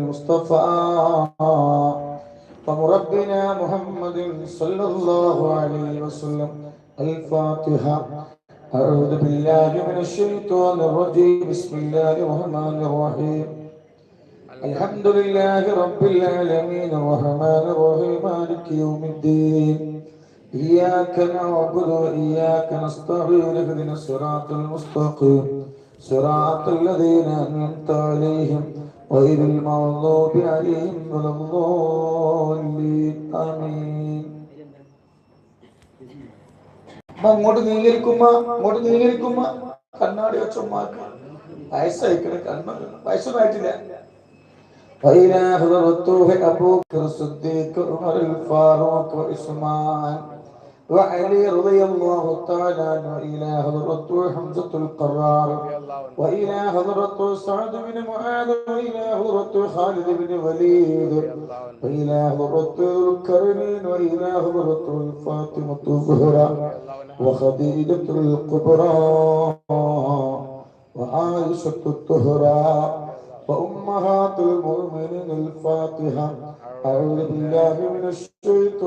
المصطفى. ومربنا محمد صلى الله عليه وسلم. الفاتحة. أعوذ بالله من الشيطان الرجيم. بسم الله الرحمن الرحيم. الحمد لله رب العالمين. الرحمن الرحيم. مالك يوم الدين. إياك نعبد وإياك نستعين. اهدنا الصراط المستقيم. صراط الذين أنعمت عليهم. غير المغضوب عليهم ولا الضالين آمين അമ്മ അങ്ങോട്ട് നീങ്ങിരിക്കുമ്പോ അങ്ങോട്ട് നീങ്ങിരിക്കുമ്പോ കണ്ണാടി വെച്ചുമ്മാക്ക് വയസ്സായിക്കണ കണ്ണ വയസ്സൊന്നായിട്ടില്ല وإلى حضرته أبو بكر الصديق عمر الفاروق وعثمان وعلي رضي الله تعالى عنه إلى حضرته حمزة القرار وإلى حضرته سعد بن معاذ وإلى حضرته خالد بن وليد وإلى حضرته ذو الكرمين وإلى حضرته الفاطمة الزهراء وخديجة الكبرى وعائشة الطهرى وأمهات المؤمنين الفاتحة أعوذ بالله من الشيطان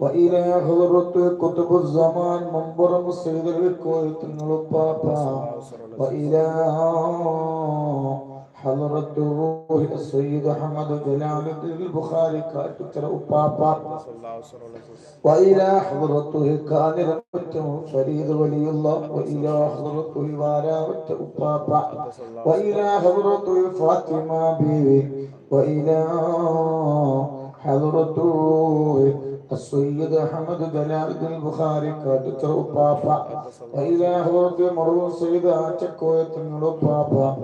وإلى حضرة كتب الزمان منبر سيد الكويت البابا وإلى حضرة روح السيد أحمد جلال الدين البخاري كاتب بابا صلى الله عليه وسلم وإلى حضرته كان ربته فريد ولي الله وإلى حضرته وارابت أبابا وإلى حضرته فاطمة بيبي وإلى حضرته السيد أحمد جلال الدين البخاري كاتب أبابا وإلى حضرته مرون سيد عتكوية أبابا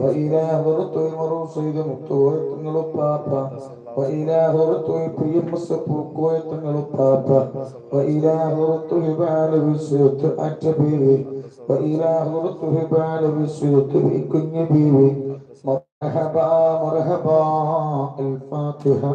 وإلى حضرته مرون سيد مكتوية أبابا وإلى حضرته بيم سبوكوية أبابا وإلى حضرته بعد بسيط أتبيه وإلى حضرته بعد بسيط بكن بيبي مرحبا مرحبا الفاتحة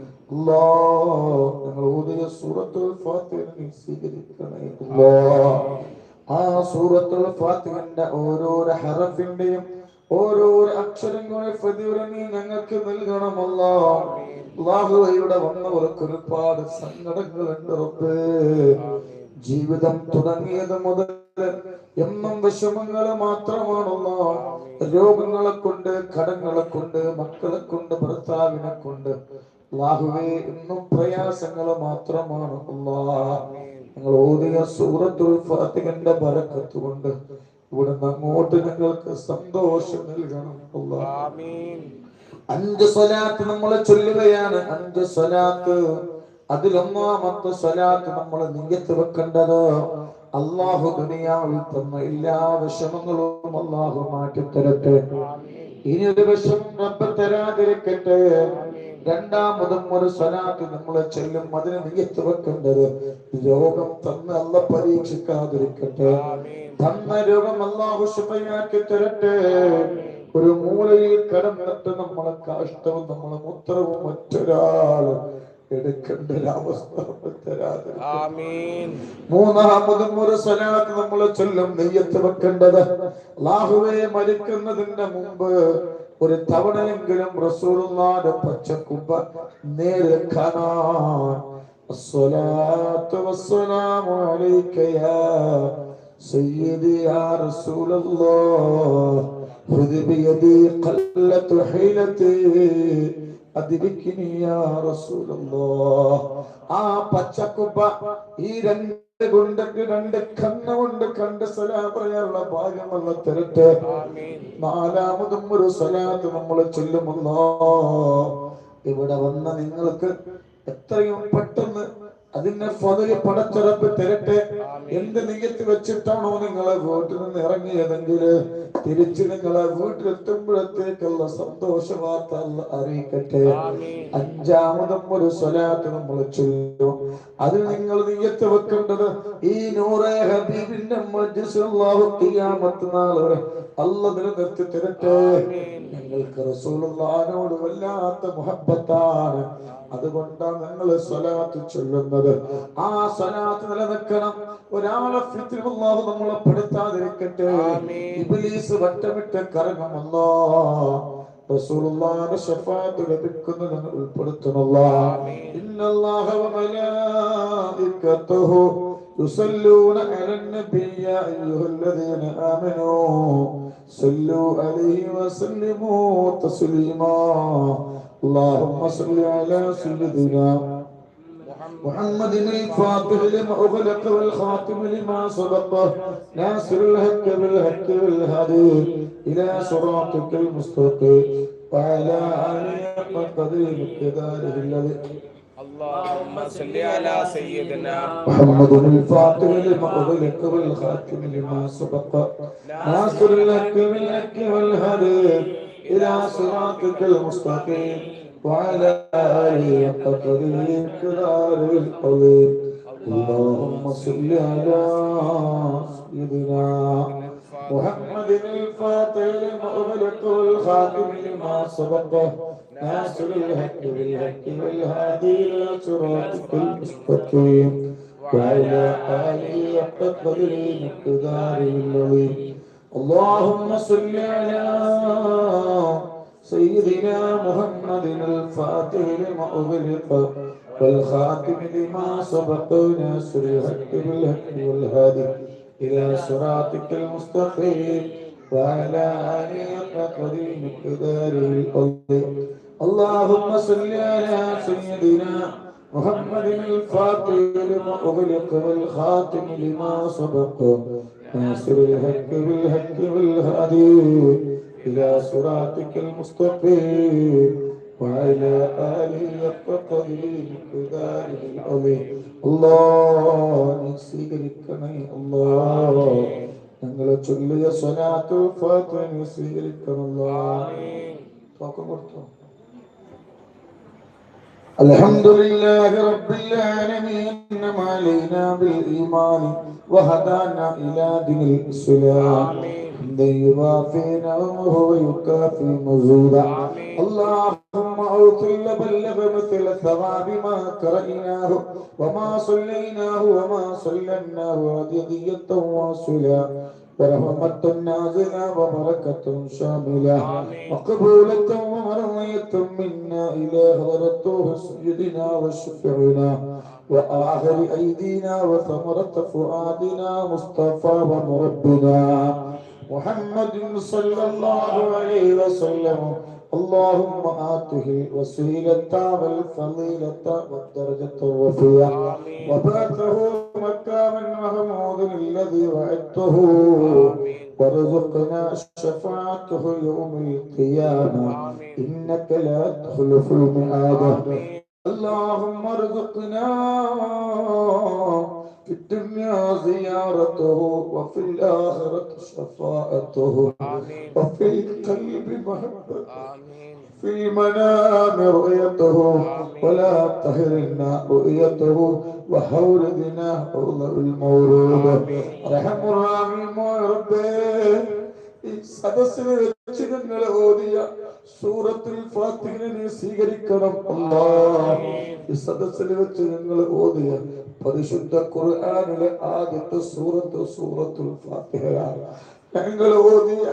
ഞങ്ങൾ സൂറത്തുൽ ഫാത്തിഹ സ്വീകരിക്കണേ ആ സൂറത്തുൽ ഫാത്തിഹന്റെ ഓരോരോ ഹറഫിന്റെയും ഓരോരോ അക്ഷരങ്ങളുടെ പ്രതിഫലം നീ ഞങ്ങൾക്ക് നൽകണമല്ലോ അള്ളാഹുവയുടെ വന്നവർക്ക് ഒരുപാട് സങ്കടങ്ങളുണ്ട് റബ്ബേ. ജീവിതം തുടങ്ങിയത് മുതൽ എന്നും വിഷമങ്ങൾ മാത്രമാണല്ലോ രോഗങ്ങളെ കൊണ്ട് കടങ്ങളെ കൊണ്ട് മക്കളെ കൊണ്ട് ഭർത്താവിനെ കൊണ്ട് അള്ളാഹുവേ ഇന്നും പ്രയാസങ്ങൾ മാത്രമാണ് നിങ്ങൾ ഓതിയ സൂറത്തുൽ ഫാത്തിഹന്റെ ബരക്കത്ത് കൊണ്ട് ഇവിടുന്ന് അങ്ങോട്ട് ഞങ്ങൾക്ക് സന്തോഷം നൽകണം അഞ്ച് സ്വലാത്ത് നമ്മൾ ചൊല്ലുകയാണ്. അഞ്ച് സ്വലാത്ത്. അതിലൊന്നാമത്തെ സ്വലാത്ത് നമ്മൾ നിയത്ത് വെക്കേണ്ടത് അള്ളാഹു ദുനിയാവിൽ തന്ന എല്ലാ വിഷമങ്ങളും അള്ളാഹു മാറ്റിത്തരട്ടെ. ഇനി ഒരു വിഷം റബ്ബ് തരാതിരിക്കട്ടെ. രണ്ടാമതും ഒരു സ്വലാത്ത് നമ്മൾ ചെല്ലും അതിന് നീയത്ത് വെക്കേണ്ടത് രോഗം തന്ന് അല്ല പരീക്ഷിക്കാതിരിക്കട്ടെ. തന്ന രോഗം അല്ലാഹു ശുഭയാക്കി തരട്ടെ. ഒരു മൂലയിൽ കടന്നിട്ട് നമ്മളെ കാഷ്ടവും നമ്മളെ മൂത്രവും മറ്റൊരാളും എടുക്കേണ്ട ഒരവസ്ഥ ആമീൻ. മൂന്നാമതും ഒരു സ്വലാത്ത് നമ്മൾ ചൊല്ലും നെയ്യത്ത് വെക്കേണ്ടത്. അല്ലാഹുവേ മരിക്കുന്നതിന്റെ മുമ്പ് ഒരു തവണയെങ്കിലും റസൂലുള്ളാഹിന്റെ പച്ചക്കുമ്പ നേരെ കാണാൻ الصلاة والسلام عليك يا سيدي يا رسول الله خذ بيدي قلة حيلتي أدركني يا رسول الله ആ പച്ചക്കുപ്പ ഈ രണ്ട് കൊണ്ട് രണ്ട് കണ്ണുകൊണ്ട് കണ്ട് സലാ പറയാനുള്ള ഭാഗ്യമല്ല തരട്ടെ നാലാമതും ഒരു സലാത്ത് നമ്മൾ ചൊല്ലുമെന്നോ? ഇവിടെ വന്ന നിങ്ങൾക്ക് എത്രയും പെട്ടെന്ന് അതിന്റെ ഫതിൽ പടച്ചിറപ്പ് തരട്ടെ. എന്ത് നികത്തി വെച്ചിട്ടാണോ നിങ്ങളെ വീട്ടിൽ നിന്ന് ഇറങ്ങിയതെങ്കിൽ തിരിച്ച് നിങ്ങളെ വീട്ടിലെത്തുമ്പോഴത്തേക്കുള്ള സന്തോഷ വാർത്ത അറിയിക്കട്ടെ. അഞ്ചാമതും ഒരു സ്വലാത്ത് നമ്മൾ ചൊല്ലു. അതിൽ നിങ്ങൾ നികത്തി വെക്കേണ്ടത് ഈ നൂറേ ഹബീബിന്റെ അല്ലാഹു ഖിയാമത്ത് നാൾ വരെ അല്ല നിലനിർത്തി തരട്ടെ. ഞങ്ങൾക്ക് റസൂലുള്ളാനോട് വല്ലാത്ത മുഹബത്താണ് അതുകൊണ്ടാണ് ഞങ്ങൾ സ്വലാത്ത് ചൊല്ലുന്നത്. ആ സ്വലാത്ത് നിലനിൽക്കണം. ഒരാളെ അല്ലാഹു നമ്മളെ പെടുത്താതിരിക്കട്ടെ. ഇബ്ലീസ് വട്ടമിട്ട് കറങ്ങുമല്ലോ റസൂലുള്ളാഹിന്റെ ശഫാഅത്ത് ലഭിക്കുന്നത് ഞങ്ങൾ ഉൾപ്പെടുത്തണല്ലോ ഇന്നല്ലാഹ വമലായികത്തുഹു يصلون على النبي يا أيها الذين آمنوا. صلوا عليه وسلموا تسليما. اللهم صل على سيدنا محمد الفاتح لما أغلق والخاتم لما سبق. ناصر الحق بالحق والهدي إلى صراطك المستقيم. وعلى آله حق قدره مقداره الذي اللهم صل على سيدنا محمد الفاتح لما أغلق والخاتم لما سبق ناصر الحق بالحق والهدي إلى صراطك المستقيم وعلى آله حق قدره مقداره العظيم اللهم صل على سيدنا محمد الفاتح لما أغلق والخاتم لما سبق ناصر الحق بالحق والهادي إلى صراطك المستقيم وعلى آله حق قدره مقداره اللهم صل على سيدنا محمد الفاتح لما والخاتم لما سبق ناصر الحق بالحق والهادي. إلى صراطك المستقيم وعلى آله حق قدره مقداره العظيم اللهم صل على سيدنا محمد الفاتح لما أغلق والخاتم لما سبق ناصر الحق بالحق والهادي إلى صراطك المستقيم وعلى آله حق قدره مقداره العظيم الله സ്വീകരിക്കണേ അല്ലാ ഞങ്ങളെ ചൊല്ലിയ സ്വലാത്തു ഫാത്തിഹ സ്വീകരിക്കണല്ലോ തോക്കം കൊടുത്തോ الحمد لله رب العالمين انعم علينا بالايمان وهدانا الى دين الاسلام حمدا يوافي نعمه ويكافي مزودا اللهم اوصل بلغ مثل ثواب ما قرأناه وما صليناه وما صلناه هدية واصلا ورحمة نازلة وبركة شاملة وقبولة ومرضية منا إلى حضرته سيدنا وشفعنا وآخر أيدينا وثمرة فؤادنا مصطفى ومربنا محمد صلى الله عليه وسلم. اللهم آته الوسيلة والفضيلة والدرجة آمين. وبعثه مكان محمود الذي وعدته. وارزقنا شفاعته يوم القيامة. إنك لا تخلف الميعاد. آمين. اللهم ارزقنا في الدنيا زيارته وفي الآخرة شفاعته وفي القلب محبته. في المنام رؤيته. ولا تهرنا رؤيته. وحولنا حول المورود. رحم الراحم ربي ഈ ഞങ്ങൾ ഓതിയ സൂറത്തുൽ ഫാത്തിഹിനെ സ്വീകരിക്കണം. അല്ലാ ഈ സദസ്സിൽ വെച്ച് ഞങ്ങൾ ഓതിയ പരിശുദ്ധ ഖുർആനിലെ ആദ്യത്തെ സൂറത്ത് സൂറത്തുൽ ഫാത്തിഹയാണ്. ഞങ്ങൾ ഓതിയ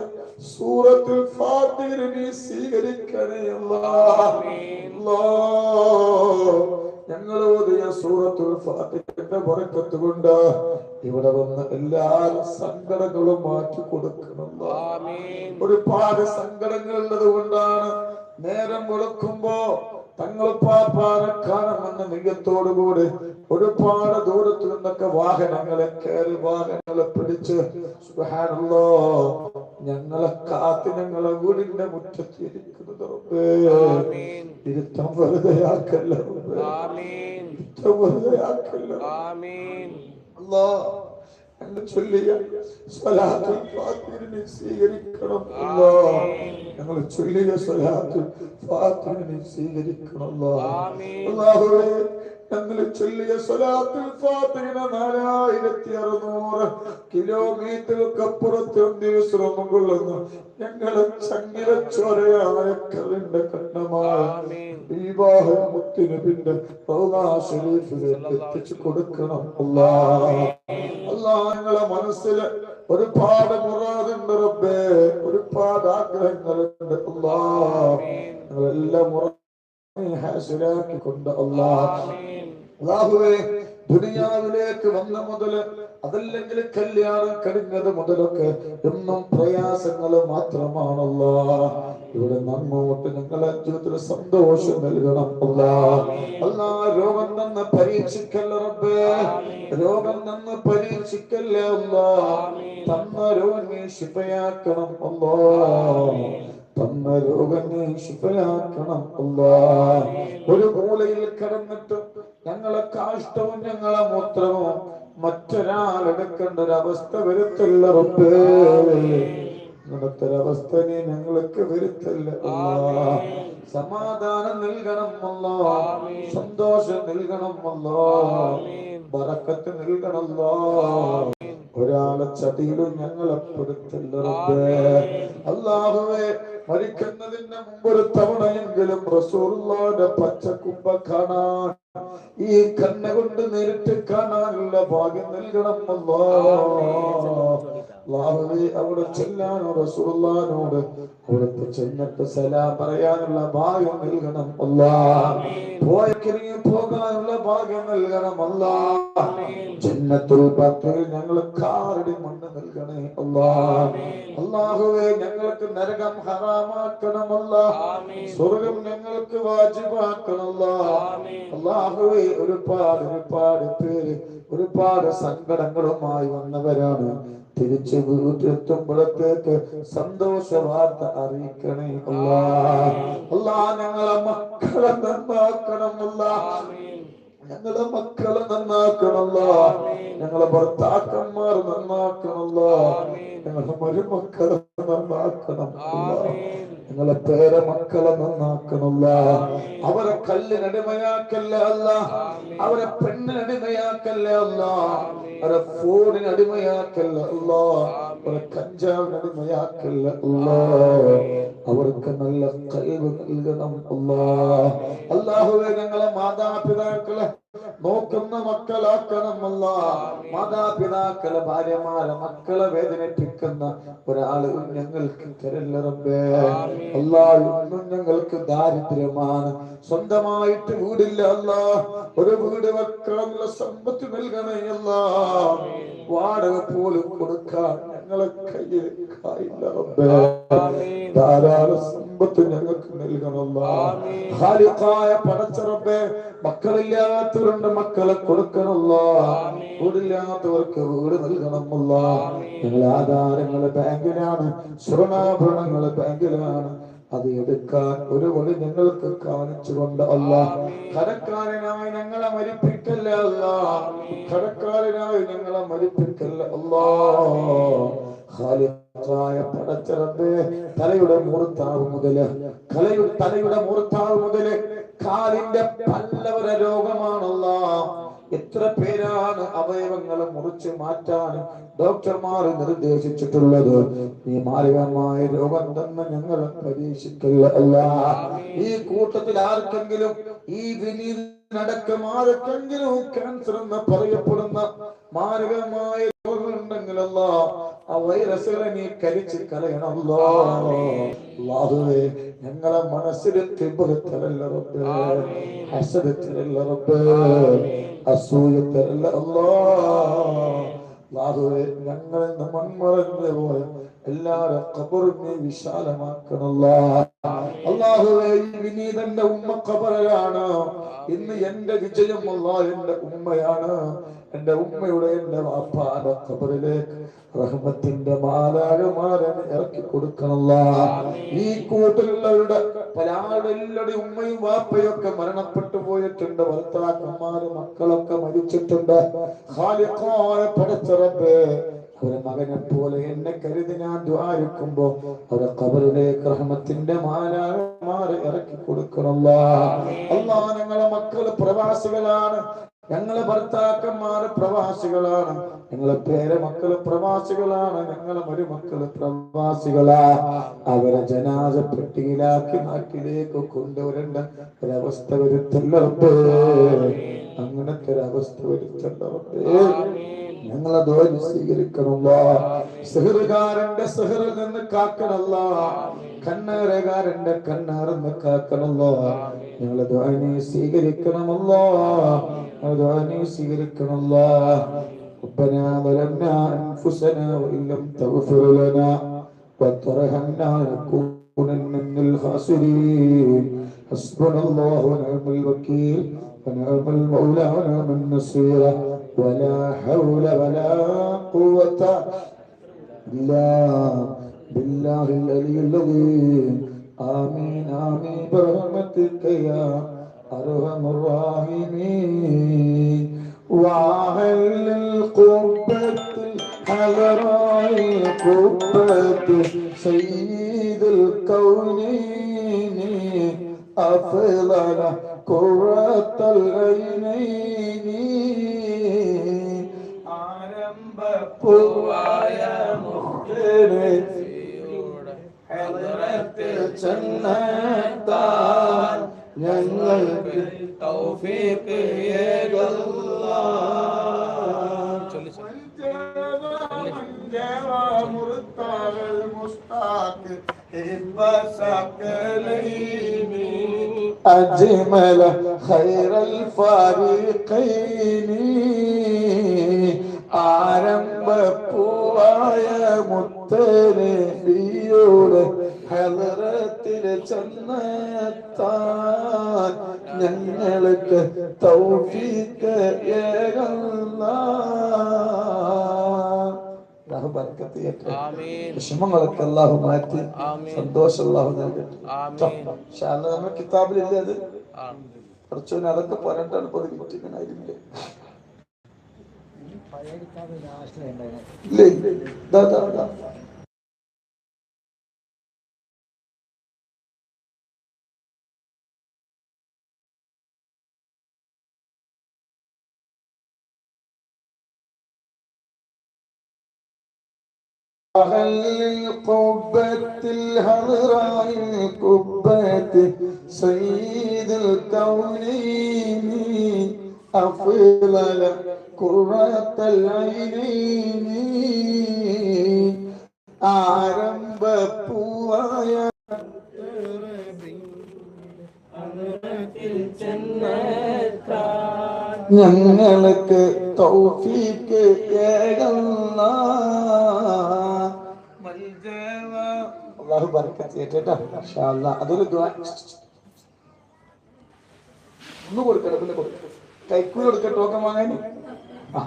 സൂറത്തുൽ ഫാത്തിഹിനെ നീ സ്വീകരിക്കണേ. അല്ലാ ഞങ്ങൾ ഓതിയ സൂറത്തുൽ ഫാത്തിഹയുടെ ബറക്കത്ത് കൊണ്ട് ഇവിടെ വന്ന് എല്ലാ സങ്കടങ്ങളും മാറ്റി കൊടുക്കണം ഒരുപാട് സങ്കടങ്ങൾ ഉള്ളത് കൊണ്ടാണ് നേരം വെളുക്കുമ്പോ തങ്ങൾ പാപ്പാനെ കാണുമെന്ന നിയത്തോടുകൂടി ഒരുപാട് ദൂരത്തു നിന്നൊക്കെ വാഹനങ്ങളെ കയറി വാഹനങ്ങളെ പിടിച്ച് സുഹാനല്ലോ ഞങ്ങളെ കാത്തി ഞങ്ങളെ വീടിന്റെ മുറ്റത്തിരിക്കുന്നത് ഇരുത്തം വെറുതെ ചൊല്ലിയ സ്വീകരിക്കണം. ഞങ്ങൾ ചൊല്ലിയ സ്വലാത്തുൽ ഫാത്തിഹിനെ സ്വീകരിക്കണം. അല്ലാഹുവേ ഞങ്ങൾ ചൊല്ലിയ സ്വലാത്തുൽ ഫാത്തിഹിനെ നാലായിരത്തി അറുന്നൂറ് കിലോമീറ്ററുക്കപ്പുറത്ത് ദിവസം കൊള്ളുന്നു. ഞങ്ങളെ ചങ്ങില ചോരയായ വിവാഹം റൗദാ ശരീഫിലേക്ക് എത്തിച്ചു കൊടുക്കണം. അല്ലാ അല്ലാ ഞങ്ങളെ മനസ്സിൽ ഒരുപാട് മുറാദുണ്ട് റബ്ബേ. ഒരുപാട് ആഗ്രഹങ്ങളുണ്ട്. അല്ലാ ഞങ്ങളെല്ലാം മുറ ദുനിയാവിലേക്ക് വന്ന മുതൽ അതല്ലെങ്കിൽ കല്യാണം കഴിഞ്ഞത് മുതലൊക്കെ എന്നും പ്രയാസങ്ങൾ മാത്രമാണല്ലോ. ഇവിടെ നമ്മോട്ട് നിങ്ങളെ ജീവിതത്തിൽ സന്തോഷം നൽകണം അല്ല അല്ലാ രോഗം നിന്ന് പരീക്ഷിക്കല്ല റബ്ബേ. രോഗം നിന്ന് പരീക്ഷിക്കല്ല അല്ല തന്ന രോഗിയെ ശിപയാക്കണം അല്ലാ തന്ന രോഗം നീ ഒരു മൂലയിൽ കിടന്നിട്ട് ഞങ്ങളെ കാഷ്ടവും ഞങ്ങളെ മൂത്രവും മറ്റൊരാൾ ഒരവസ്ഥ വരുത്തില്ല റബ്ബേ. അങ്ങനത്തെ ഒരവസ്ഥ നീ ഞങ്ങൾക്ക് വരുത്തല്ല. സമാധാനം നൽകണം അല്ലാ സന്തോഷം നൽകണം അല്ലാ ബറക്കത്ത് നൽകണല്ലോ ഒരാളെ ചതിയിലും ഞങ്ങളെ പെടുത്തല്ല അല്ലാഹുവേ മരിക്കുന്നതിന് മുമ്പ് ഒരു തവണയെങ്കിലും പച്ച പച്ചക്കുമ്പ കാണാൻ ഈ കണ്ണ കൊണ്ട് നേരിട്ട് കാണാനുള്ള ഭാഗ്യം നൽകണം അല്ലാ അല്ലാഹുവേ അവിടെ ചെല്ലാനോ റസൂലുള്ളാഹിനോട് കൊടുത്ത് ചെന്നിട്ട് സലാം പറയാനുള്ള ഭാഗ്യം നൽകണം. അല്ലാ പോയക്കിരിങ്ങി പോകാനുള്ള ഭാഗ്യം നൽകണം. അല്ലാ ജന്നത്തുൽ ബഖറിൽ ഞങ്ങൾ കാറടി മണ്ണ് നൽകണേ. അല്ലാ അല്ലാഹുവേ ഞങ്ങൾക്ക് നരകം ഹറാമാക്കണമല്ല സ്വർഗം ഞങ്ങൾക്ക് വാജിബാക്കണമല്ല അല്ലാഹുവേ ഒരുപാട് ഒരുപാട് പേര് ഒരുപാട് സങ്കടങ്ങളുമായി വന്നവരാണ്. തിരിച്ച് വീട്ടിലെത്തുമ്പോഴത്തേക്ക് സന്തോഷ വാർത്ത അറിയിക്കണേ അല്ലാ. അല്ലാ ഞങ്ങളെ മക്കളെ നന്നാക്കണമല്ല ഞങ്ങളെ മക്കളെ നന്നാക്കണല്ലോ ഞങ്ങളെ ഭർത്താക്കന്മാർ നന്നാക്കണല്ലോ ഞങ്ങളെ മരുമക്കളെ നന്നാക്കണം. ഞങ്ങളെ പേരെ മക്കളെ നന്നാക്കണല്ല അവരെ കല്ലിനടിമയാക്കല്ല അല്ല? അവരെ പെണ്ണിനടിമയാക്കല്ല അല്ല? ഫോണിന് അടിമയാക്കല്ല കഞ്ചാവിനടിമയാക്കല്ല അല്ല അവർക്ക് നല്ല കഴിവ് നൽകണം അല്ലാ ഞങ്ങളെ മാതാപിതാക്കളെ നോക്കുന്ന മക്കളാക്കണമല്ല. മാതാപിതാക്കളെ ഭാര്യമാരെ മക്കളെ വേദനിപ്പിക്കുന്ന ഒരാൾ ഞങ്ങൾക്ക് തരല്ല റബ്ബേ. അല്ലാ ഇന്നും ഞങ്ങൾക്ക് ദാരിദ്ര്യമാണ്. സ്വന്തമായിട്ട് വീടില്ല അല്ല. ഒരു വീട് വെക്കാനുള്ള സമ്പത്ത് നൽകണേ അല്ല. വാടക പോലും കൊടുക്കാൻ ഞങ്ങളെ കയ്യിൽ കായില്ല റബ്ബേ. ധാരാളം സമ്പത്ത് ഞങ്ങൾക്ക് നൽകണമല്ല. മക്കളില്ലാത്തവരുണ്ട് മക്കളെ കൊടുക്കണമല്ല. വീടില്ലാത്തവർക്ക് വീട് നൽകണമല്ല. ഞങ്ങളെ ആധാരങ്ങൾ ബാങ്കിലാണ് സ്വർണാഭരണങ്ങൾ ബാങ്കിലാണ്. അത് എടുക്കാൻ ഒരു വഴി ഞങ്ങൾക്ക് കാണിച്ചുകൊണ്ട് അല്ല. കടക്കാരനായി ഞങ്ങളെ മരിപ്പിക്കല്ല അല്ല. കടക്കാരനായി ഞങ്ങളെ മരിപ്പിക്കല്ല അല്ലാ. തലയുടെ മൂർത്താവ് മുതൽ കലയുടെ തലയുടെ മൂർത്താവ് മുതൽ കാലിന്റെ പല്ലവര രോഗമാണല്ലോ. എത്ര പേരാണ് അവയവങ്ങൾ മുറിച്ച് മാറ്റാൻ ഡോക്ടർമാർ നിർദ്ദേശിച്ചിട്ടുള്ളത്? ഈ മാരകമായ രോഗം തന്നെ ഞങ്ങൾ പരീക്ഷിക്കില്ല അല്ല. ഈ കൂട്ടത്തിൽ ആർക്കെങ്കിലും ഈ വിനീതടക്കം ആർക്കെങ്കിലും ക്യാൻസർ എന്ന് പറയപ്പെടുന്ന മാരകമായ രോഗമുണ്ടെങ്കിലല്ലോ ആ വൈറസുകളെ നീ കരിച്ച് കളയണമല്ലോ. അല്ലാഹുവേ ഞങ്ങളെ മനസ്സിൽ തിബുറത്തരല്ല റബ്ബേ. ഹസദത്തരല്ല റബ്ബേ. അസൂയത്തരല്ല അല്ലാ. അല്ലാഹുവേ ഞങ്ങളെ മൺമറഞ്ഞു പോയ എല്ലാരും കബറിനെ വിശാലമാക്കണല്ല. അള്ളാഹുവേ ഈ വിനീതന്റെ ഉമ്മ ഖബറിലാണ്. ഇന്ന് എന്റെ വിജയം അള്ളാഹ് എന്റെ ഉമ്മയാണ്. എന്റെ ഉമ്മയുടെ എന്റെ വാപ്പാന്റെ ഖബറിലേക്ക് റഹ്മത്തിന്റെ മാലാകമാരനെ ഇറക്കി കൊടുക്കണല്ല ഈ കൂട്ടിലുള്ളവരുടെ പല ആളുടെ ഉമ്മയും വാപ്പയും ഒക്കെ മരണപ്പെട്ടു പോയിട്ടുണ്ട്. ഭർത്താക്കന്മാര് മക്കളൊക്കെ മരിച്ചിട്ടുണ്ട്. പടച്ചറബേ അവരെ മകനെ പോലെ എന്നെ കരുതി ഞാൻ ദ്വാരിക്കുമ്പോ അവരെ കബറിലേക്ക് റഹ്മത്തിന്റെ മാലാകമാരെ ഇറക്കി കൊടുക്കണല്ല അല്ലാ ഞങ്ങളെ മക്കൾ പ്രവാസികളാണ്. ഞങ്ങളെ ഭർത്താക്കന്മാർ പ്രവാസികളാണ്. ഞങ്ങളെ പേരെ മക്കൾ പ്രവാസികളാണ്. ഞങ്ങളെ മരുമക്കൾ പ്രവാസികളാ. അവരെ ജനാസ പെട്ടിയിലാക്കി നാട്ടിലേക്ക് കൊണ്ടുവരേണ്ട ഒരവസ്ഥ വരുത്തല്ലേ. അങ്ങനത്തെ ഒരവസ്ഥ വരുത്തല്ലേ. ഞങ്ങളെ ദ്വാരി സ്വീകരിക്കണമല്ല. സെഹറുകാരന്റെ സെഹറിൽ നിന്ന് കാക്കണല്ല കണ്ണേറുകാരന്റെ കണ്ണേറെന്ന് കാക്കണല്ലോ ഞങ്ങളെ ദ്വാനി സ്വീകരിക്കണമല്ലോ ദ്വാനി സ്വീകരിക്കണല്ലോ ربنا ظلمنا أنفسنا وإن لم تغفر لنا وترحمنا لنكونن من الخاسرين حسبنا الله ونعم الوكيل ونعم المولى ونعم النصير ولا حول ولا قوة إلا بالله العلي العظيم آمين آمين برحمتك يا أرحم الراحمين وأهل القبة الحضراء القبة سيد الكونين أفضل قرة العينين علم بقوة يا مختلف ഹദ്റത്തിൽ ചെന്നെത്താൻ ഞങ്ങൾക്ക് തൗഫീഖ് أجمل خير الفريقين ആരംഭപ്പൂവായ മുത്തരബിയുടെ ഹലറത്തിൽ ചെന്നെത്താൻ ഞങ്ങൾക്ക് തൗഫീക്ക് ഏകല്ല വിഷമങ്ങളൊക്കെ അല്ലാഹു മാറ്റി. സന്തോഷം അല്ലാഹു നൽകട്ടെ. നമ്മുടെ കിതാബിലില്ലേ അത്? കുറച്ചു അതൊക്കെ പറഞ്ഞിട്ടാണ് പതി ഇല്ല? ഇല്ലേ? ഇല്ല ഇതാ. أهل القبة الهضراء القبة سيد الكونين أفضل قرة العينين ആരംഭപ്പൂവായ ഞങ്ങൾക്ക് തൗഫീക്ക് അള്ളാഹു ബർക്കത്ത് ചെയ്യട്ടെ അതൊരു ഒന്ന് കൊടുക്കണം പിന്നെ കൊടുക്കണം കൈക്കൂലി കൊടുക്കട്ടെ ടോക്കൺ വാങ്ങാൻ ആ.